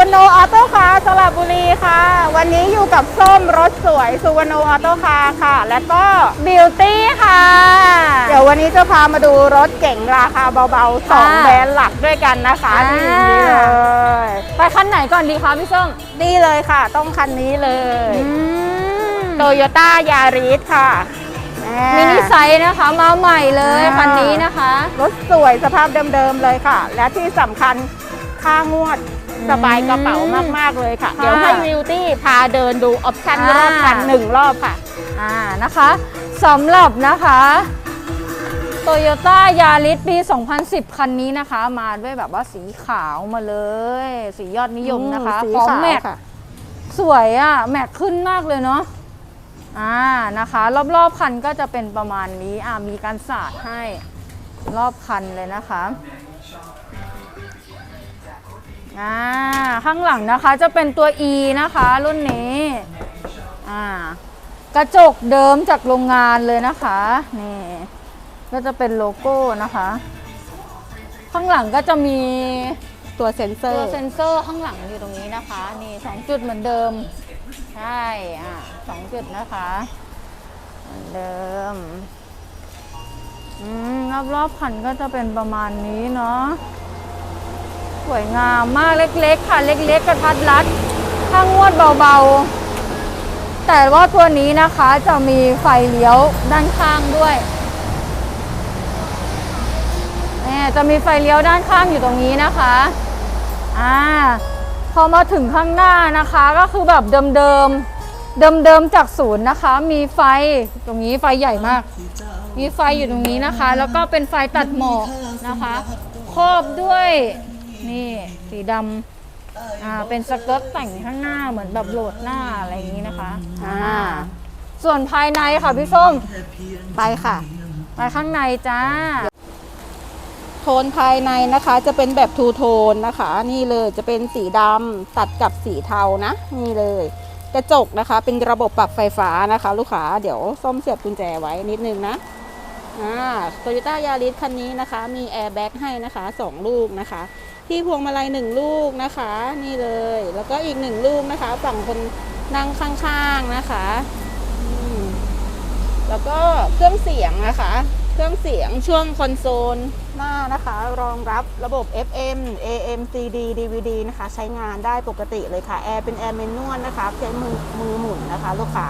วรรณโนออโต้คาร์สระบุรีค่ะ วันนี้อยู่กับส้มรถสวยสุวรรณโนออโต้คาร์ค่ะ แล้วก็บิวตี้ค่ะ เดี๋ยววันนี้จะพามาดูรถเก่งราคาเบาๆสองค่ะแบรนด์หลักด้วยกันนะคะอ่า นี่เลยไปคันไหนก่อนดีคะพี่ส้มนี่เลยค่ะ ต้องคันนี้เลยอืมโตโยต้ายาริสค่ะแหมินิไซส์นะคะ มาใหม่เลยอ่าคันนี้นะคะ รถสวยสภาพเดิมๆเลยค่ะ และที่สำคัญค่างวด สบายกระเป๋ามาก ๆ เลยค่ะ ค่ะเดี๋ยวให้วิวตี้พาเดินดูออปชั่นรอ่าอบคันหนึ่งรอบค่ะ อ่านะคะสำหรับนะคะโตโยต้ายาริสปี 2010 คันนี้นะคะ มาด้วยแบบว่าสีขาวมาเลย สียอดนิยมนะคะสีพร้อมขาวแม็กค่ะสวยอะ่ะ แม็กขึ้นมากเลยเนาะอ่านะคะ รอบๆคันก็จะเป็นประมาณนี้ อ่ามีการสาดให้รอบคันเลยนะคะ อ่าข้างหลังนะคะจะเป็นตัว E นะคะ รุ่นนี้อ่ากระจกเดิมจากโรงงานเลยนะคะนี่ก็จะเป็นโลโก้นะคะ ข้างหลังก็จะมีตัวเซ็นเซอตัวร์เซ็นเซอร์ข้างหลังอยู่ตรงนี้นะคะนี่สองจุดเหมือนเดิมใช่อะสองจุดนะคะเหมือนเดิมอืมรอบๆคันก็จะเป็นประมาณนี้เนาะ สวยงามมากเล็กๆ ค่ะ เล็กๆ กระทัดรัดข้างงวดเบาๆ แต่ว่าตัวนี้นะคะจะมีไฟเลี้ยวด้านข้างด้วยเนี่ยจะมีไฟเลี้ยวด้านข้างอยู่ตรงนี้นะคะอ่าพอมาถึงข้างหน้านะคะก็คือแบบเดิมเดิมเดิมเดิมๆจากศูนย์นะคะ มีไฟตรงนี้ไฟใหญ่มาก มีไฟอยู่ตรงนี้นะคะ แล้วก็เป็นไฟตัดหมอกนะคะครอบด้วย นี่สีดำอ่าเป็นสเกิร์ตแต่งข้างหน้าเหมือนแบบโหลดหน้าอะไรอย่างนี้นะคะอ่าส่วนภายในค่ะพี่ส้มไปค่ะ ไปข้างในจ้า โทนภายในนะคะจะเป็นแบบทูโทนนะคะ นี่เลยจะเป็นสีดำตัดกับสีเทานะ นี่เลย กระจกนะคะ เป็นระบบปรับไฟฟ้านะคะ ลูกค้าเดี๋ยวส้มเสียบกุญแจไว้นิดนึงนะ อ่าโตโยต้ายาริสคันนี้นะคะ มีแอร์แบ็กให้นะคะสองลูกนะคะ ที่พวงมาลัยหนึ่งลูกนะคะ นี่เลย แล้วก็อีกหนึ่งลูกนะคะ ฝั่งคนนั่งข้างๆนะคะ แล้วก็เครื่องเสียงนะคะ เครื่องเสียงช่วงคอนโซลหน้านะคะ รองรับระบบ FM AM CD DVD นะคะ ใช้งานได้ปกติเลยค่ะ แอร์เป็นแอร์เมนนวลนะคะ ใช้มือมือหมุนนะคะ ลูกค้า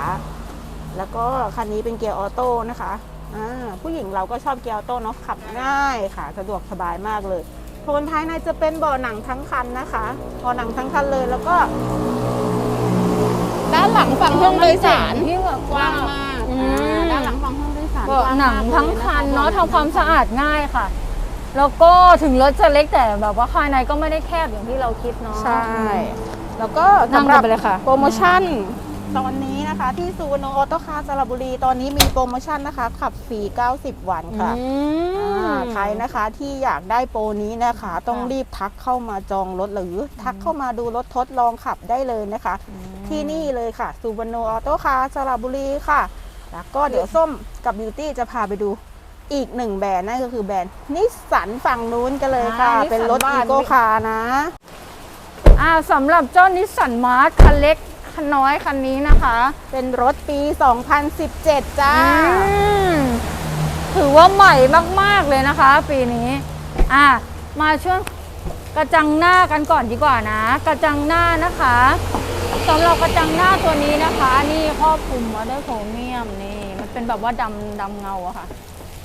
แล้วก็คันนี้เป็นเกียร์ออโต้นะคะ ผู้หญิงเราก็ชอบเกียร์ออโต้เนาะขับง่ายค่ะ สะดวกสบายมากเลยโทนภายในจะเป็นเบาะหนังทั้งคันนะคะเบาะหนังทั้งคันเลยแล้วก็ ด้านหลังฝั่งห้องโดยสารที่แบบกว้างมากอือ่ามด้านหลังฝั่งห้องโดยสารเบาะกว้างหนังมกทั้งลยะะคันเนาะทำความสะอาดง่ายค่ะ แล้วก็ถึงรถจะเล็กแต่แบบว่าภายในก็ไม่ได้แคบอย่างที่เราคิดเนาะใช่ แล้วก็นั่งสำหรับไปเลยค่ะโปรโมชั่น ตอนนี้นะคะที่ซูโนออโต้คาร์สระบุรี ตอนนี้มีโปรโมชั่นนะคะ ขับฟรี 90 วันค่ะอืม อ่าใครนะคะที่อยากได้โปรนี้นะคะ ต้องค่ะ รีบทักเข้ามาจองรถหรือทักเข้ามาดูรถทดลองขับได้เลยนะคะ ที่นี่เลยค่ะซูบ a โนออโต้คาร์สระบุรีค่ะ แล้วก็เดี๋ยวส้มกับบิวตี้จะพาไปดูอีกหนึ่งแบรนด์นั่นก็คือแบรนด์นิสสันฝั่งนู้นกันเลยค่ะ อ่าเป็นรถ Nissan อีบ้านโก้คาร์นะ อ่าสำหรับเจ้านิสสันมาร์ทคันเล็ก คันน้อยคันนี้นะคะ เป็นรถปี 2017 จ้าอืมถือว่าใหม่มาก ๆ เลยนะคะ ปีนี้ อะ มาช่วงกระจังหน้ากันก่อนดีกว่านะ กระจังหน้านะคะสำหรับกระจังหน้าตัวนี้นะคะ นี่ครอบคลุมมาด้วยโครเมียมนี่ มันเป็นแบบว่าดำดำเงาอะค่ะ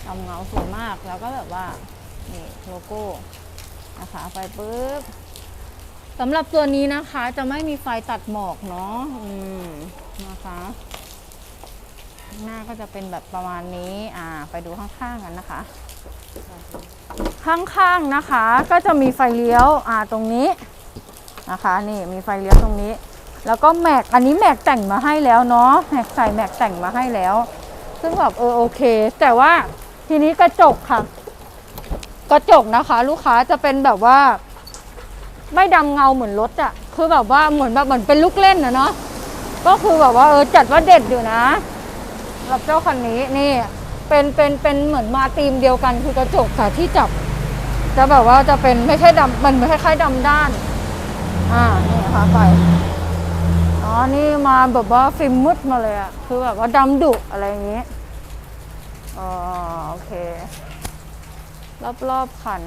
ดำเงาสวยมากแล้วก็แบบว่านี่โลโก้นะคะ ไปปุ๊บ สำหรับตัวนี้นะคะจะไม่มีไฟตัดหมอกเนาะอืมนะคะ หน้าก็จะเป็นแบบประมาณนี้ อ่า ไปดูข้างๆกันนะคะ ข้างๆนะคะก็จะมีไฟเลี้ยว อ่า ตรงนี้นะคะ นี่มีไฟเลี้ยวตรงนี้ แล้วก็แม็ก อันนี้แม็กแต่งมาให้แล้วเนาะ แม็กใส่แม็กแต่งมาให้แล้ว ซึ่งแบบเออโอเค แต่ว่าทีนี้กระจกค่ะ กระจกนะคะ ลูกค้าจะเป็นแบบว่า ไม่ดำเงาเหมือนรถอะคือแบบว่าเหมือนแบบเหมือนเป็นลูกเล่นอะเนาะก็คือแบบว่าเออจัดว่าเด็ดอยู่นะรับเจ้าคันนี้นี่ เป็นเป็นเป็นเหมือนมาธีมเดียวกันคือกระจกค่ะที่จับ จะแบบว่าจะเป็นไม่ใช่ดำมันไม่คล้ายๆดำด้าน อ่านี่นะคะไฟอ๋อนี่มาแบบว่าฟิล์มมืดมาเลยอะคือแบบว่าดำดุอะไรอย่างนี้อ๋อโอเค รอบๆคัน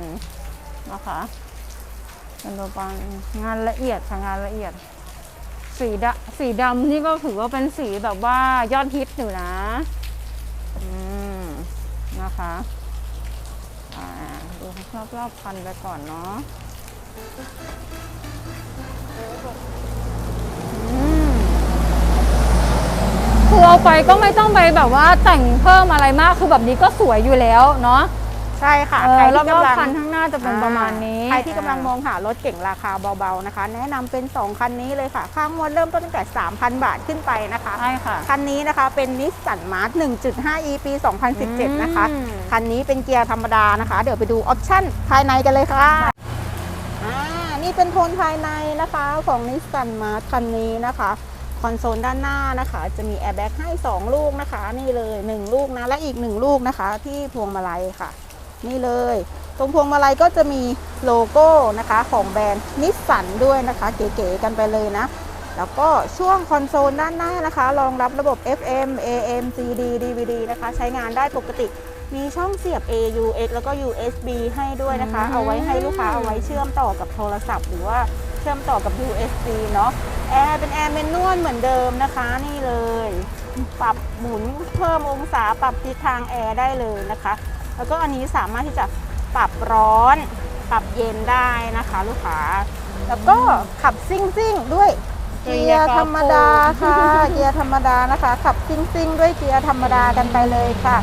นะคะ เป็นตัวปังงานละเอียดค่ะงานละเอียด สีดำสีดำนี่ก็ถือว่าเป็นสีแบบว่ายอดฮิตอยู่นะ อืม นะคะอ่าดูรอบๆคันไปก่อนเนาะคือเอาไปก็ไม่ต้องไปแบบว่าแต่งเพิ่มอะไรมากคือแบบนี้ก็สวยอยู่แล้วเนาะ ใช่ค่ะเอใครอรที่อบกำลังๆคันข้างหน้าจะเป็นประมาณนี้ใครที่กำลังมองหารถเก่งราคาเบาๆนะคะ แนะนำเป็น 2 คันนี้เลยค่ะ ค่างวดเริ่มต้นตั้งแต่ 3,000 บาทขึ้นไปนะคะ ใช่ค่ะ คันนี้นะคะเป็นนิสสันมาร์ท1.5 e ปี 2017 นะคะ อืม คันนี้เป็นเกียร์ธรรมดานะคะ เดี๋ยวไปดูออปชั่นภายในกันเลยค่ะอ่านี่เป็นโทนภายในนะคะของนิสสันมาร์ทคันนี้นะคะ คอนโซลด้านหน้านะคะ จะมีแอร์แบ็กให้ 2 ลูกนะคะ นี่เลย 1 ลูกนะ และอีก 1 ลูกนะคะ ที่พวงมาลัยค่ะ นี่เลย ตรงพวงมาลัยก็จะมีโลโก้นะคะของแบรนด์นิสสันด้วยนะคะ เก๋ๆกันไปเลยนะ แล้วก็ช่วงคอนโซลด้านหน้านะคะ รองรับระบบ FM AM CD DVD นะคะ ใช้งานได้ปกติมีช่องเสียบ AUX แล้วก็ USB ให้ด้วยนะคะอืมเอาไว้ให้ลูกค้าเอาไว้เชื่อมต่อกับโทรศัพท์ หรือว่าเชื่อมต่อกับ USB เนาะแอร์เป็นแอร์เมนนวลเหมือนเดิมนะคะนี่เลย ปรับหมุนเพิ่มองศาปรับทิศทางแอร์ได้เลยนะคะ แล้วก็อันนี้สามารถที่จะปรับร้อน ปรับเย็นได้นะคะลูกค้า แล้วก็ขับซิ่งซิ่งด้วยเกียร์ธรรมดาค่ะ เกียร์ธรรมดานะคะ ขับซิ่งซิ่งด้วยเกียร์ธรรมดากันไปเลยค่ะ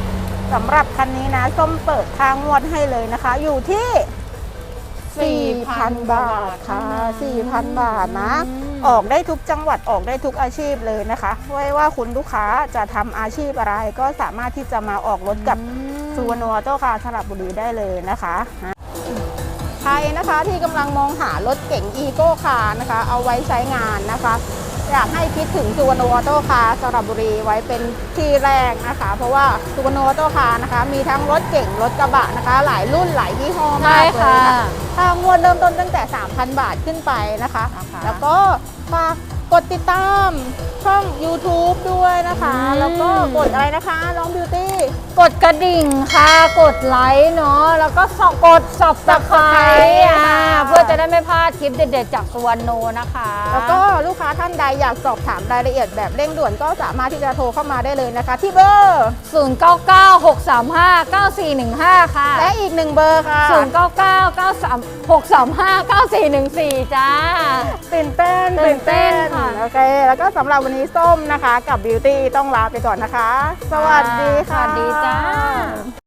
สำหรับคันนี้นะส้มเปิดทางงวดให้เลยนะคะ อยู่ที่4,000 บาทค่ะ 4,000 บาทนะ ออกได้ทุกจังหวัดออกได้ทุกอาชีพเลยนะคะไม่ว่าคุณลูกค้าจะทำอาชีพอะไรก็สามารถที่จะมาออกรถกับ สุวรรณออโต้คาร์สระบุรีได้เลยนะคะใครนะคะที่กำลังมองหารถเก๋งอีโก้คาร์นะคะ เอาไว้ใช้งานนะคะ อยากให้คิดถึงสุวรรณออโต้คาร์สระบุรีไว้เป็นที่แรกนะคะ เพราะว่าสุวรรณออโต้คาร์นะคะ มีทั้งรถเก่งรถกระบะนะคะ หลายรุ่นหลายยี่ห้อใช่มากเลยค่ะค่ะค่างวดเริ่มต้นตั้งแต่ 3,000 บาทขึ้นไปนะคะนะคะแล้วก็ฝาก กดติดตามช่อง YouTube ด้วยนะคะ อืม แล้วก็กดอะไรนะคะน้องบิวตี้ กดกระดิ่งค่ะ กดไลค์เนาะ แล้วก็สกดสับสไคร Subscribe อ่าค่ะ เพื่อจะได้ไม่พลาดคลิปเด็ดๆจากสวรรณโนนะคะ แล้วก็ลูกค้าท่านใดอยากสอบถามรายละเอียดแบบเร่งด่วนก็สามารถที่จะโทรเข้ามาได้เลยนะคะ ที่เบอร์ 0 9 9 6 3 5 9 4 1 5 ค่ะ และอีกหนึ่งเบอร์ค่ะ0 9 9 9 3 6 3 5 9 4 1 4 จ้า ตื่นเต้นตื่นเต้นค่ะโอเค แล้วก็สำหรับวันนี้ส้มนะคะ กับบิวตี้ต้องลาไปก่อนนะคะ สวัสดีค่ะ สวัสดีจ้า